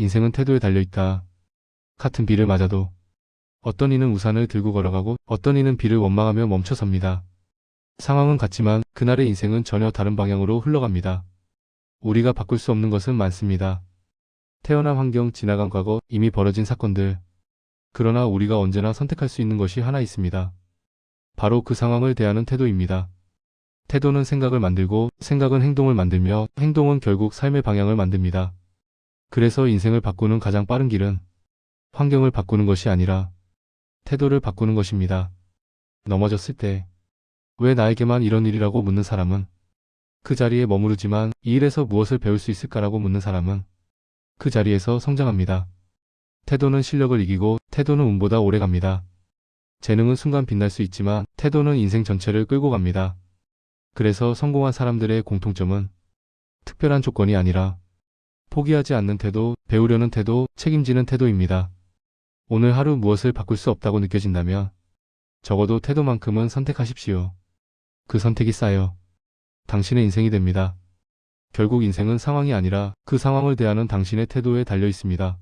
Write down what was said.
인생은 태도에 달려있다. 같은 비를 맞아도 어떤 이는 우산을 들고 걸어가고 어떤 이는 비를 원망하며 멈춰섭니다. 상황은 같지만 그날의 인생은 전혀 다른 방향으로 흘러갑니다. 우리가 바꿀 수 없는 것은 많습니다. 태어난 환경, 지나간 과거, 이미 벌어진 사건들. 그러나 우리가 언제나 선택할 수 있는 것이 하나 있습니다. 바로 그 상황을 대하는 태도입니다. 태도는 생각을 만들고 생각은 행동을 만들며 행동은 결국 삶의 방향을 만듭니다. 그래서 인생을 바꾸는 가장 빠른 길은 환경을 바꾸는 것이 아니라 태도를 바꾸는 것입니다. 넘어졌을 때 왜 나에게만 이런 일이라고 묻는 사람은 그 자리에 머무르지만 이 일에서 무엇을 배울 수 있을까라고 묻는 사람은 그 자리에서 성장합니다. 태도는 실력을 이기고 태도는 운보다 오래 갑니다. 재능은 순간 빛날 수 있지만 태도는 인생 전체를 끌고 갑니다. 그래서 성공한 사람들의 공통점은 특별한 조건이 아니라 포기하지 않는 태도, 배우려는 태도, 책임지는 태도입니다. 오늘 하루 무엇을 바꿀 수 없다고 느껴진다면 적어도 태도만큼은 선택하십시오. 그 선택이 쌓여 당신의 인생이 됩니다. 결국 인생은 상황이 아니라 그 상황을 대하는 당신의 태도에 달려 있습니다.